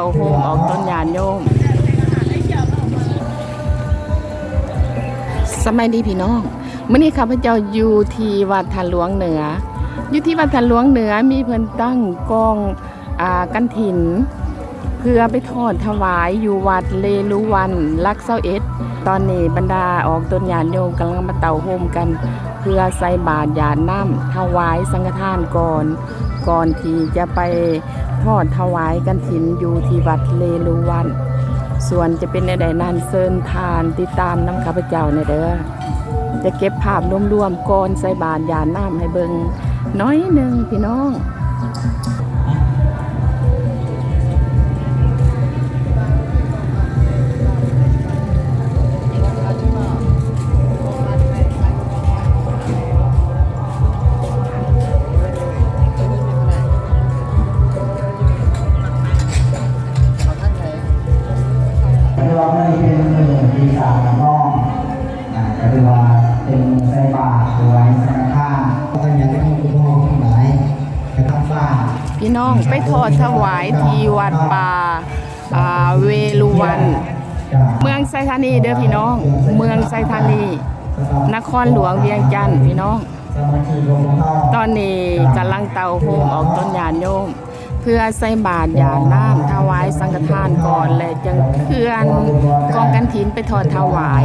าโฮมออกต้นยานโยมสมัยดีพี่น้องเมื่อนี้ข้าพเจ้าอยู่ที่วัดทันหลวงเหนือ อยู่ที่วัดทันหลวงเหนือมีเพิ่นตั้งกองอ่ากันถิน เพื่อไปทอดถวายอยู่วัดเลลุวันลักเซาเอ็ด ตอนนี้บรรดาออกต้นยานโยมกำลังมาเต่าโฮมกัน เพื่อใส่บาตรยานน้ำถวายสังฆทานก่อน ก่อนที่จะไปทอดถวายกันถินอยู่ที่วัดเลลุวัน ส่วนจะเป็นในใดนั้นเซินทานติดตามน้ำข้าพเจ้าในเด้อจะเก็บภาพรวมๆก่อนใส่บาตรยานน้ำให้เบิงน้อยหนึ่งพี่น้อง เป็นใส่บาตรถวายสังฆทานก็ยังไม่ต้องคุณพ่อทั้งหลายกระทำบ้านพี่น้องไปทอดถวายที่วัดป่าอ่าเวลุวัน เมืองไซธานีเด้อพี่น้อง เมืองไซธานี นครหลวงเวียงจันทร์พี่น้อง ตอนนี้กำลังเตาโฮมออกต้นยานโยม เพื่อใส่บาตรยาน้ำถวายสังฆทานก่อนและจังเคลื่อนกองกันถินไปทอดถวาย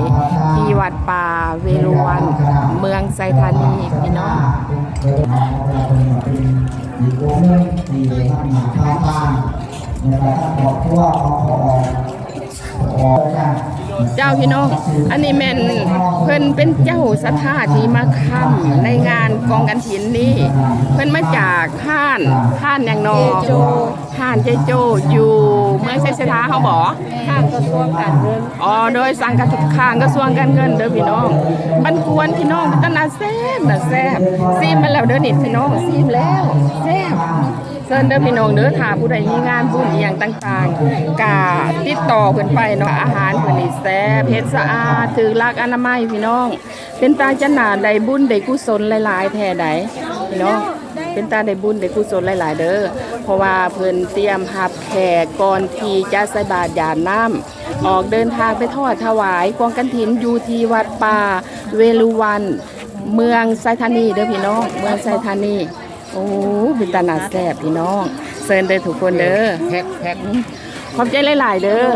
ที่วัดป่าเวลุวันเมืองไซธานีพี่น้องมีโกเงินมีทำหมาข้าวบ้านนะครับบอกทั่วของพอพอจ้า เจ้าพี่น้อง อันนี้แม่นเพิ่นเป็นเจ้าสถาที่มาค้ำในงานกองกันถินนี่เพิ่นมาจากห้านห้านอย่างนอห้านเจโจอยู่เมืองเซนเซทาเขาบอกข้างกระทรวงการเงินอ๋อโดยสังกัดข้างกระทรวงการเงินเด้อพี่น้องบันควรพี่น้องเป็นตนาแซ่บน่ะแซ่บซีมมาแล้วเด้อนี่พี่น้องซีมแล้วแซ่บ เชิญเด้อพี่น้องเด้อถ้าผู้ใดมีงานบุญอีหยังต่างๆกาติดต่อเพิ่นไปเนาะอาหารเพิ่นนี่แซ่บเฮ็ดสะอาดถือหลักอนามัยพี่น้อง เป็นตาจะหนาได้บุญได้กุศลหลายๆแท้ใดพี่น้องเป็นตาได้บุญได้กุศลหลาย ๆ เด้อเพราะว่าเพิ่นเตรียมรับแขกก่อนที่จะใส่บาตรยานน้ำออกเดินทางไปทอดถวายกองกันถินอยู่ที่วัดป่าเวลุวัน เมืองไซธานีเด้อพี่น้องเมืองไซธานี โอ้เป็นตาหนาแซ่บพี่น้องเชิญเด้อทุกคนเด้อแพ็คแพ็คขอบใจหลาย ๆ เด้อ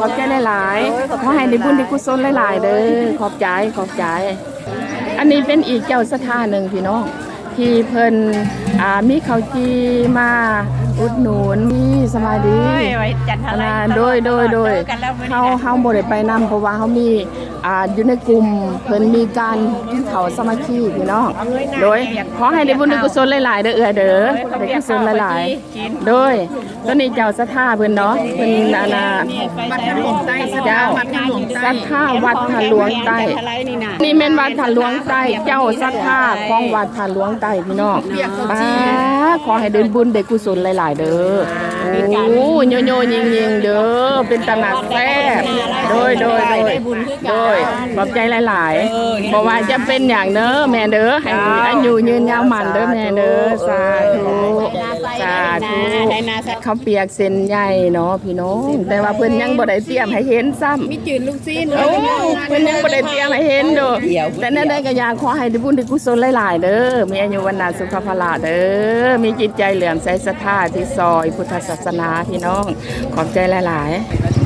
ขอบใจหลายๆขอให้ได้บุญได้กุศลหลาย ๆ เด้อขอบใจขอบใจ อันนี้เป็นอีกเจ้าสถานหนึ่งพี่น้องที่เพิ่นอ่ามีข้าวจีมา อุดหนุนนี่สบายดีไว้จันทอันร์น่ะโดยโดยโดยกันแล้วมื้อเฮานี้นะเฮาบ่ได้ไปนํเพราะว่าเฮามีอ่าอยู่ในกลุ่มเพิ่นมีการกินข้าวสามัคคีพี่น้องโดยขอให้ได้บุญได้กุศลหลายๆเด้อเอื้อเด้อได้กุศลหลายๆโดยตัวนี้เจ้าสถาเพิ่นเนาะเพิ่นอันน่ะวัดถนนใต้เจ้าสัทธาวัดผาหลวงใต้อะไรนี่นะนี่แม่นวัดผาหลวงใต้เจ้าสัทธาของวัดผาหลวงใต้พี่น้องป้า ขอให้ได้บุญได้กุศลหลาย ๆ เด้อโอ้โยโยยิงยิงๆเด้อเป็นตำหนักแซ่บโดยโดยโดยโดยขอบใจหลายๆบอกว่าจะเป็นอย่างเด้อแม่เด้อให้อายุยืนยาวมันเด้อแม่เด้อสาธุสาธุในนาสัตว์เขาวเปียกเส้นใหญ่เนาะพี่น้อง แต่ว่าเพิ่นยังบ่ได้เตรียมให้เห็นซ้ำมีจืดลูกซีนโอ้เพิ่นยังบ่ได้เตรียมให้เห็นเด้อแต่นั่นได้ก็อยากขอให้ได้บุญได้กุศลหลายๆเด้อ มีอายุวันนาสุขภาละเด้อ มีจิตใจเหลื่อมใสศรัทธาที่ซอยพุทธศาสนาพี่น้อง ขอบใจหลาย ๆ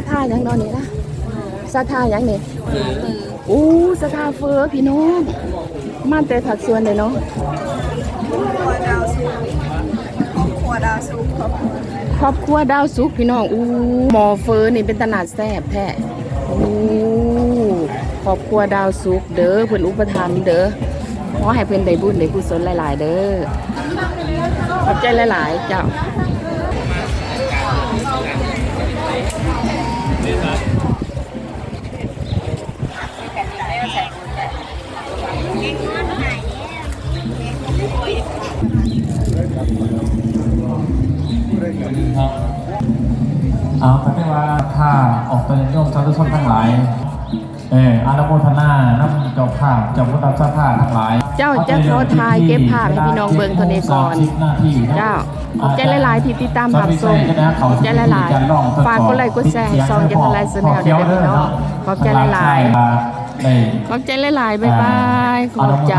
ตัวนี้เฮาศรัทธาหยังเนาะนี่ล่ะศรัทธาหยังนี่อู้ศรัทธาเฟอพี่น้องมาแต่ผักสวนเลยเนาะครัวดาวสุกครัวดาวสุกครอบครัวดาวสุขพี่น้องอู้หมอเฟอนี่เป็นตลาดแซ่บแท้อู้ครอบครัวดาวสุขเด้อเพิ่นอุปถัมภ์เด้อขอให้เพิ่นได้บุญได้กุศลหลาย ๆ เด้อขอบใจหลาย ๆ เจ้า เเอาก็ได้ว่าถ้าออกตัวโยมชาวทุกชนทั้งหลาย เอออาราโมทนาน้ำเจ้าภาพเจ้าพุทธเจ้าท่าทั้งหลาย เจ้าจะขอทายเก็บภาพให้พี่น้องเบิ่งตัวนี้ก่อนสามสิบนาทีเจ้า ขอบใจหลายๆที่ติดตามรับชมขอบใจหลายๆฝากกดไลค์กดแชร์ให้ซองเจนทลายแนลด้วยพี่น้องขอบใจหลายๆๆขอบใจหลายๆบ๊ายบายขอบใจ